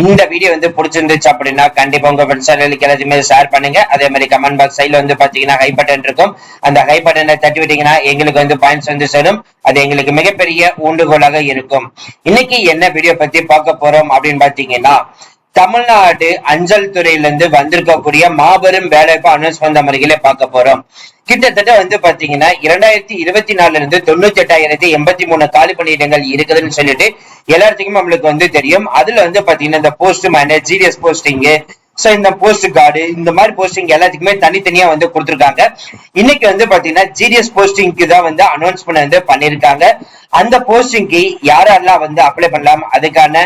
இந்த வீடியோ வந்து பிடிச்சிருந்துச்சு அப்படின்னா கண்டிப்பா உங்க ஃப்ரெண்ட்ஸ் எல்லாத்தையுமே ஷேர் பண்ணுங்க. அதே மாதிரி கமெண்ட் பாக்ஸ் சைட்ல வந்து பாத்தீங்கன்னா ஹை பட்டன் இருக்கும். அந்த ஹை பட்டனை தட்டி விட்டீங்கன்னா எங்களுக்கு வந்து பாயிண்ட்ஸ் வந்து சேரும். அது எங்களுக்கு மிகப்பெரிய ஊண்டுகோலாக இருக்கும். இன்னைக்கு என்ன வீடியோ பத்தி பார்க்க போறோம் அப்படின்னு பாத்தீங்கன்னா தமிழ்நாடு அஞ்சல் துறையிலிருந்து வந்திருக்கக்கூடிய மாபெரும் வேலைவாய்ப்பு அனௌன்ஸ்மெண்ட் முறைகளை பார்க்க போறோம். கிட்டத்தட்ட வந்து பாத்தீங்கன்னா இரண்டாயிரத்தி இருபத்தி நாலுல இருந்து தொண்ணூத்தி எட்டாயிரத்தி எண்பத்தி மூணு காலி பணியிடங்கள் இருக்குதுன்னு சொல்லிட்டு எல்லாத்துக்கும் நம்மளுக்கு வந்து தெரியும். அதுல வந்து பாத்தீங்கன்னா இந்த post manage GDS posting so இந்த போஸ்ட் கார்டு இந்த மாதிரி போஸ்டிங் எல்லாத்துக்குமே தனித்தனியா வந்து கொடுத்துருக்காங்க. இன்னைக்கு வந்து பாத்தீங்கன்னா ஜிடிஎஸ் போஸ்டிங்க்கு தான் வந்து அனௌன்ஸ்மெண்ட் வந்து பண்ணிருக்காங்க அந்த போஸ்டிங்க்கு யாரெல்லாம் வந்து அப்ளை பண்ணலாம் அதுக்கான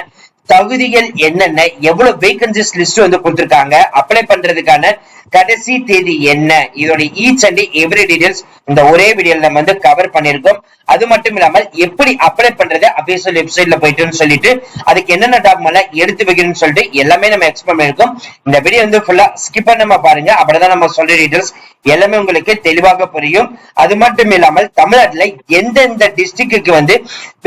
தகுதிகள் என்னென்ன எவ்வளவு வேகன்சிஸ் லிஸ்ட் வந்து கொடுத்திருக்காங்க அப்ளை பண்றதுக்கான கடைசி தேதி என்ன? இதோட ஈச் அண்ட் எவ்ரி டீடைல்ஸ் இந்த ஒரே வீடியோல நம்ம வந்து கவர் பண்ணிருக்கோம் அது மட்டும் இல்லாமல் எப்படி அப்ளை பண்றது அபிஷியல் வெப்சைட்ல போயிட்டுன்னு சொல்லிட்டு அதுக்கு என்னென்ன டாக்குமெண்ட் எடுத்து வைக்கணும்னு சொல்லிட்டு எல்லாமே நம்ம எக்ஸ்பிளைன் பண்ணிருக்கோம் இந்த வீடியோ வந்து ஃபுல்லா ஸ்கிப் பண்ணாம பாருங்க. அப்படிதான் நம்ம சொல்ற டீடைல்ஸ் எல்லாமே உங்களுக்கு தெளிவாக புரியும். அது மட்டும் இல்லாமல் தமிழ்நாட்டுல எந்தெந்த டிஸ்ட்ரிக்ட்டுக்கு வந்து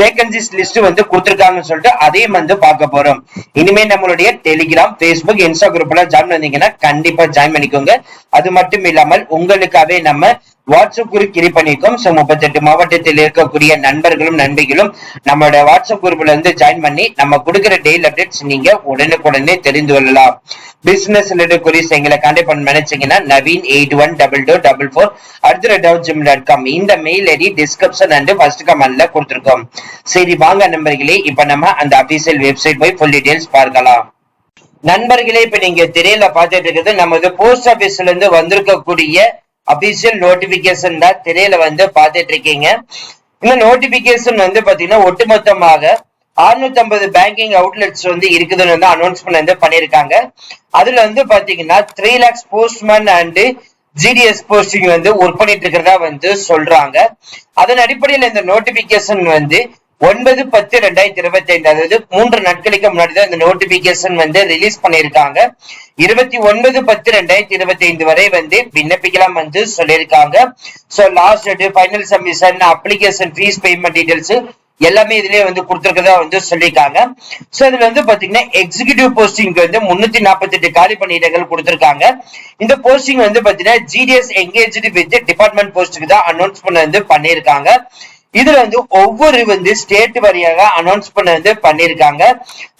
வேகன்சிஸ் லிஸ்ட் வந்து கொடுத்துருக்காங்கன்னு சொல்லிட்டு அதையும் வந்து பார்க்க போறோம். இனிமே நம்மளுடைய டெலிகிராம் பேஸ்புக் இன்ஸ்டா குரூப்ல ஜாயின் பண்ணீங்கன்னா கண்டிப்பா ஜாயின் பண்ணிக்கோங்க. அது மட்டும் இல்லாமல் உங்களுக்காகவே நம்ம வாட்ஸ்அப் குரூப் கிரியேட் பண்ணிருக்கோம் சோ முப்பத்தெட்டு மாவட்டத்தில் இருக்கக்கூடிய நண்பர்களும் நண்பிகளும் நம்மளோட வாட்ஸ்அப் குரூப்ல இருந்து ஜாயின் பண்ணி நம்ம கொடுக்குற டெய்லி அப்டேட்ஸ் நீங்க உடனுக்குடனே தெரிந்து கொள்ளலாம். பிசினஸ் ரிலேட்டட் குறிஸ் எங்களை கான்டாக்ட் பண்ண நினைச்சீங்கன்னா Naveen eight one double two double four அடுத்த டவுட் ஜிம் டாட் காம் இந்த mail ID description and first கமெண்ட்ல கொடுத்துருக்கோம் சரி வாங்க நண்பர்களே இப்ப நம்ம அந்த அபிஷியல் வெப்சைட் போய் ஃபுல் டீடைல்ஸ் பார்க்கலாம் நண்பர்களே இப்ப நீங்க திரையில பார்த்துட்டு இருக்கிறது நமது போஸ்ட் ஆபீஸ்ல இருந்து வந்திருக்கக்கூடிய அபிஷியல் நோட்டிபிகேஷன் தான் திரையில வந்து பார்த்துட்டு இருக்கீங்க இந்த நோட்டிபிகேஷன் வந்து பாத்தீங்கன்னா ஒட்டுமொத்தமாக 650 பேங்கிங் அவுட்லெட்ஸ் வந்து இருக்குதுன்னு வந்து அனௌன்ஸ்மெண்ட் வந்து பண்ணியிருக்காங்க. அதுல வந்து பாத்தீங்கன்னா three lakhs postman and GDS posting வந்து ஒர்க் பண்ணிட்டு இருக்கிறதா வந்து சொல்றாங்க. அதன் அடிப்படையில் இந்த நோட்டிபிகேஷன் வந்து ஒன்பது பத்து ரெண்டாயிரத்தி இருபத்தி ஐந்து அதாவது மூன்று நாட்களுக்கு முன்னாடி தான் இந்த நோட்டிபிகேஷன் வந்து ரிலீஸ் பண்ணியிருக்காங்க. இருபத்தி ஒன்பது பத்து ரெண்டாயிரத்தி இருபத்தி ஐந்து வரை வந்து விண்ணப்பிக்கலாம் வந்து சொல்லியிருக்காங்க. So last date final submission application fee payment details எல்லாமே இதுலயே வந்து கொடுத்துருக்கதா வந்து சொல்லியிருக்காங்க. சோ இதுல வந்து பாத்தீங்கன்னா எக்ஸிகியூட்டிவ் போஸ்டிங்க்கு வந்து முன்னூத்தி நாற்பத்தி எட்டு காலி பணியிடங்கள் கொடுத்திருக்காங்க. இந்த போஸ்டிங் வந்து பாத்தீங்கன்னா ஜிடிஎஸ் என்கேஜ் வித் டிபார்ட்மெண்ட் போஸ்டுக்கு தான் அனௌன்ஸ்மெண்ட் வந்து பண்ணியிருக்காங்க. இதுல வந்து ஒவ்வொரு வந்து ஸ்டேட் வழியாக அனௌன்ஸ் பண்ண வந்து பண்ணிருக்காங்க.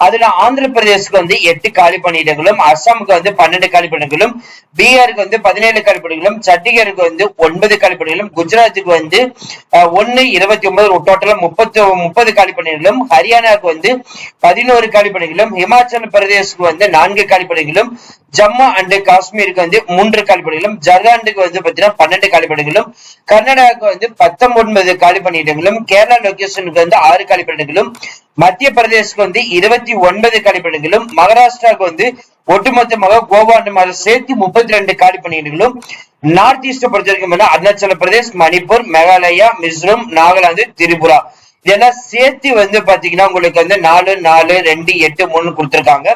அதுல ஆந்திர பிரதேசுக்கு வந்து எட்டு காலி பணியிடங்களும் அசாமுக்கு வந்து பன்னெண்டு காலி பணிகளும் பீகாருக்கு வந்து பதினேழு காலி பணிகளும் சண்டிகருக்கு வந்து ஒன்பது காலி பணிகளும் குஜராத்துக்கு வந்து ஒன்னு இருபத்தி ஒன்பது டோட்டலா முப்பத்தி முப்பது காலி பணிகளும் ஹரியானாவுக்கு வந்து பதினோரு காலி பணிகளும் இமாச்சல பிரதேசுக்கு வந்து நான்கு காலி பணிகளும் ஜம்மு அண்ட் காஷ்மீருக்கு வந்து மூன்று காலிப்பணிகளும் ஜார்க்கண்டுக்கு வந்து பாத்தீங்கன்னா பன்னெண்டு காலிப்பணிகளும் கர்நாடகாவுக்கு வந்து பத்தொன்பது காலி பணியிடங்களும் கேரளா லொகேஷனுக்கு வந்து ஆறு காலிப்பணிகளும் மத்திய பிரதேஷ்க்கு வந்து இருபத்தி ஒன்பது காலிப்பணிகளும் மகாராஷ்டிராவுக்கு வந்து ஒட்டுமொத்தமாக கோவா சேர்த்து முப்பத்தி ரெண்டு காலிப்பணியிடங்களும் நார்த் ஈஸ்ட் பொறுத்த வரைக்கும் அருணாச்சல பிரதேஷ் மணிப்பூர் மேகாலயா மிசோரம் நாகாலாந்து திரிபுரா. இதெல்லாம் சேர்த்து வந்து பாத்தீங்கன்னா உங்களுக்கு வந்து நாலு நாலு ரெண்டு எட்டு மூணு கொடுத்துருக்காங்க.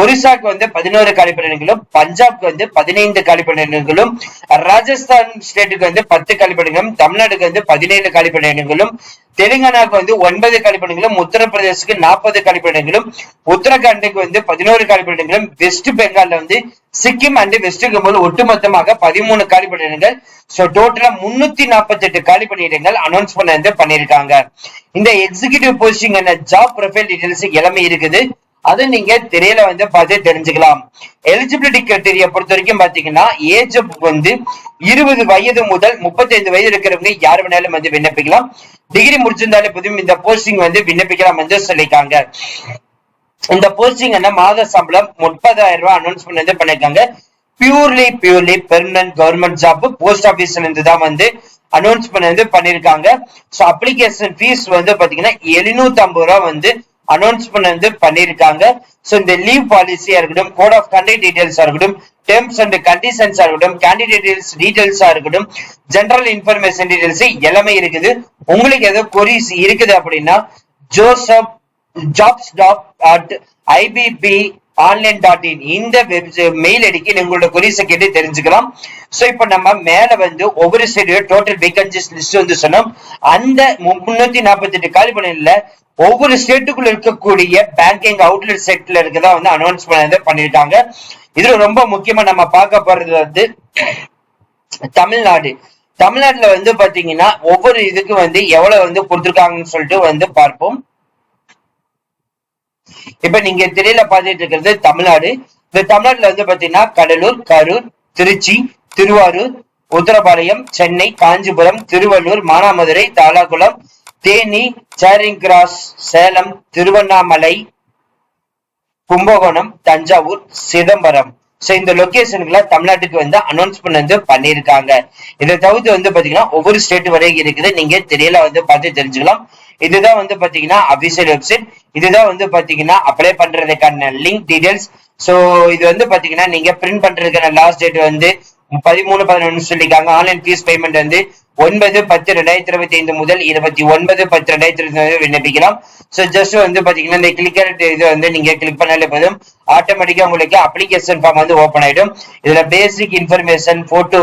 ஒரிசாக்கு வந்து பதினோரு கழிப்பிடங்களும் பஞ்சாப்க்கு வந்து பதினைந்து கழிப்பிடங்களும் ராஜஸ்தான் ஸ்டேட்டுக்கு வந்து பத்து கழிப்பிடங்களும் தமிழ்நாடுக்கு வந்து பதினேழு கழிப்பிடங்களும் தெலுங்கானாக்கு வந்து ஒன்பது கழிப்பிடங்களும் உத்தரப்பிரதேசுக்கு நாற்பது கழிப்பிடங்களும் உத்தரகாண்டுக்கு வந்து பதினோரு கழிப்பிடங்களும் வெஸ்ட் பெங்கால்ல வந்து சிக்கிம் அண்ட் வெஸ்ட் பெங்கால் ஒட்டுமொத்தமாக பதிமூணு காலிப்பணியிடங்கள் சோ டோட்டலா முன்னூத்தி நாற்பத்தி எட்டு காலிப்பணியிடங்கள் அனௌன்ஸ் பண்ண வந்து பண்ணியிருக்காங்க. இந்த executive posting job profile details எல்லாமே இருக்குது. அது நீங்க திரையில வந்து பார்த்து தெரிஞ்சுக்கலாம். எலிஜிபிலிட்டி கிரைட்டீரியா பொறுத்த வரைக்கும் பாத்தீங்கன்னா ஏஜ் வந்து இருபது வயது முதல் முப்பத்தைந்து வயது இருக்கிறவங்க யார் வேணாலும் வந்து விண்ணப்பிக்கலாம். டிகிரி முடிச்சிருந்தாலே போதும் இந்த போஸ்டிங் வந்து விண்ணப்பிக்கலாம் வந்து சொல்லியிருக்காங்க. இந்த போஸ்டிங் என்ன மாத சம்பளம் முப்பதாயிரம் ரூபாய் அனௌன்ஸ்மெண்ட் வந்து பண்ணிருக்காங்க purely purely permanent government job post ஆபீஸ்ல இருந்து தான் வந்து அனௌன்ஸ்மெண்ட் வந்து பண்ணிருக்காங்க சோ அப்ளிகேஷன் ஃபீஸ் வந்து பாத்தீங்கன்னா எழுநூத்தி ஐம்பது ரூபா வந்து அனௌன்ஸ்மெண்ட் வந்து பண்ணியிருக்காங்க. ஸோ இந்த லீவ் பாலிசியா இருக்கட்டும் கோட் ஆஃப் கண்டக்ட் டீடைல்ஸா இருக்கட்டும் டேர்ம்ஸ் அண்ட் கண்டிஷன்ஸா இருக்கட்டும் கேண்டிடேட்ஸ் டீடைல்ஸா இருக்கட்டும் ஜென்ரல் இன்ஃபர்மேஷன் டீடைல்ஸ் எல்லாமே இருக்குது. உங்களுக்கு ஏதோ கொரிஸ் இருக்குது அப்படின்னா Joseph jobs dot IPPB online dot in இந்த வெப்சைட் மெயில் அடிக்கு உங்களோட கொரிஸை கேட்டு தெரிஞ்சுக்கலாம். சோ இப்போ நம்ம மேல வந்து ஒவ்வொரு ஸ்டேடியோ டோட்டல் வேகன்சிஸ் லிஸ்ட் வந்து சொன்னோம். அந்த மு- முன்னூத்தி நாற்பத்தி எட்டு காலி பண்ணல ஒவ்வொரு ஸ்டேட்டுக்குள்ள இருக்கக்கூடிய பேங்கிங் அவுட்லெட் செக்டர்ல இருக்கதா வந்து அனௌன்ஸ் பண்ணது பண்ணிருக்காங்க இதுல ரொம்ப முக்கியமா நம்ம பார்க்க போறது வந்து தமிழ்நாடு. தமிழ்நாட்டுல வந்து பாத்தீங்கன்னா ஒவ்வொரு இதுக்கு வந்து எவ்வளவு வந்து கொடுத்துருக்காங்கன்னு சொல்லிட்டு வந்து பார்ப்போம். இப்ப நீங்க திரையில பாத்துட்டு இருக்கிறது தமிழ்நாடு. இந்த தமிழ்நாட்டுல வந்து பாத்தீங்கன்னா Cuddalore Karur Trichy Thiruvarur உத்தரபாளையம் Chennai Kanchipuram Tiruvallur Manamadurai Talakulam Theni Charing Cross Salem Tiruvannamalai Kumbakonam Thanjavur Chidambaram. So இந்த லொகேஷனுக்குள்ள தமிழ்நாட்டுக்கு வந்து அனௌன்ஸ்மெண்ட் வந்து பண்ணியிருக்காங்க. இதை தவிர்த்து வந்து பாத்தீங்கன்னா ஒவ்வொரு ஸ்டேட் வரைக்கும் இருக்குது. நீங்க தெரியல வந்து பார்த்து தெரிஞ்சுக்கலாம். இதுதான் வந்து பாத்தீங்கன்னா அபிஷியல் வெப்சைட் இதுதான் வந்து பாத்தீங்கன்னா அப்ளை பண்றதுக்கான லிங்க் டீடைல்ஸ் சோ இது வந்து பாத்தீங்கன்னா நீங்க பிரிண்ட் பண்றதுக்கான லாஸ்ட் டேட் வந்து பதிமூணு பதினொன்னு சொல்லிருக்காங்க ஆன்லைன் ஃபீஸ் பேமெண்ட் வந்து ஒன்பது பத்து ரெண்டாயிரத்தி இருபத்தி ஐந்து முதல் இருபத்தி ஒன்பது பத்து ரெண்டாயிரத்தி இருபத்தி விண்ணப்பிக்கலாம். சோ ஜஸ்ட் வந்து பாத்தீங்கன்னா இந்த கிளிக்கர் இது வந்து நீங்க கிளிக் பண்ணாலே போதும். ஆட்டோமேட்டிக்கா உங்களுக்கு அப்ளிகேஷன் ஃபார்ம் வந்து ஓப்பன் ஆயிடும். இதுல basic information photo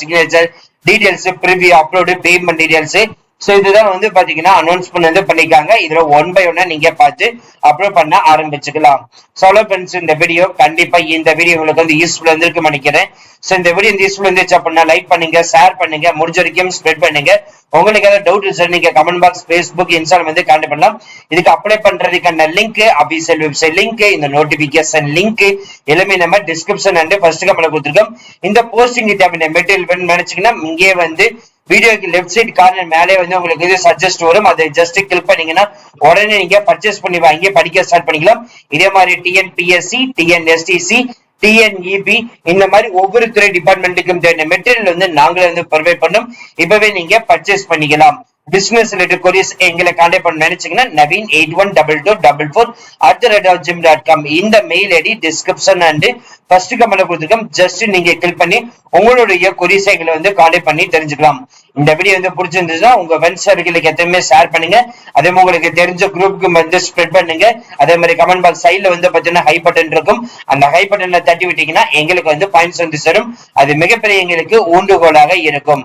signature details preview upload payment details so இதுதான் வந்து பாத்தீங்கன்னா அனௌன்ஸ்மெண்ட் வந்து பண்ணிக்காங்க இதுல ஒன் பை ஒன்னா நீங்க பார்த்து அப்லோட் பண்ண ஆரம்பிச்சுக்கலாம். சோலோ ஃப்ரெண்ட்ஸ் இந்த வீடியோ கண்டிப்பா இந்த வீடியோ உங்களுக்கு வந்து யூஸ்ஃபுல் இருந்திருக்கு நினைக்கிறேன். சோ இந்த வீடியோ யூஸ்ஃபுல் இருந்துச்சு அப்படின்னா லைக் பண்ணுங்க ஷேர் பண்ணுங்க முடிஞ்ச வரைக்கும் ஸ்ப்ரெட் பண்ணுங்க. உங்களுக்கு ஏதாவது டவுட் இருந்துச்சு நீங்க கமெண்ட் பாக்ஸ் ஃபேஸ்புக் இன்ஸ்டால் வந்து கான்டாக்ட் பண்ணலாம். இதுக்கு அப்ளை பண்றதுக்கான லிங்க் அபிஷியல் வெப்சைட் லிங்க் இந்த நோட்டிபிகேஷன் லிங்க் எல்லாமே நம்ம டிஸ்கிரிப்ஷன் அண்ட் ஃபர்ஸ்ட் கமெண்ட் கொடுத்துருக்கோம். இந்த போஸ்டிங் தேவையான மெட்டீரியல் வேணும்னு நினைச்சீங்கன்னா இங்கே வந்து வீடியோக்கு லெஃப்ட் சைடு கார்னர் மேலே வந்து உங்களுக்கு இது சஜஸ்ட் வரும். அதை ஜஸ்ட் கிளிக் பண்ணீங்கன்னா உடனே நீங்க பர்ச்சேஸ் பண்ணி வாங்கி படிக்க ஸ்டார்ட் பண்ணிக்கலாம். இதே மாதிரி டிஎன்பிஎஸ்சி டிஎன்எஸ்டிசி டிஎன்இபி இந்த மாதிரி ஒவ்வொரு துறை டிபார்ட்மெண்ட்டுக்கும் தேவையான மெட்டீரியல் வந்து நாங்களே வந்து ப்ரொவைட் பண்ணும். இப்பவே நீங்க பர்ச்சேஸ் பண்ணிக்கலாம். பிசினஸ் ரிலேட்டட் கொரிஸ் எங்களை கான்டாக்ட் பண்ண நினைச்சீங்கன்னா Naveen eight one double two double four at the rate of gym dot com இந்த mail ID description and first comment கொடுத்துருக்கோம். ஜஸ்ட் நீங்க கிளிக் பண்ணி உங்களுடைய கொரிஸ் எங்களை வந்து கான்டாக்ட் பண்ணி தெரிஞ்சுக்கலாம். இந்த வீடியோ வந்து பிடிச்சிருந்துச்சுன்னா உங்க ஃப்ரெண்ட்ஸ் சர்க்கிளுக்கு எத்தனையுமே ஷேர் பண்ணுங்க. அதே மாதிரி உங்களுக்கு தெரிஞ்ச குரூப்புக்கு வந்து ஸ்ப்ரெட் பண்ணுங்க. அதே மாதிரி கமெண்ட் பாக்ஸ் சைட்ல வந்து பாத்தீங்கன்னா ஹை பட்டன் இருக்கும். அந்த ஹை பட்டன்ல தட்டி விட்டீங்கன்னா எங்களுக்கு வந்து பாயிண்ட்ஸ் வந்து சேரும். அது மிகப்பெரிய எங்களுக்கு ஊண்டுகோலாக இருக்கும்.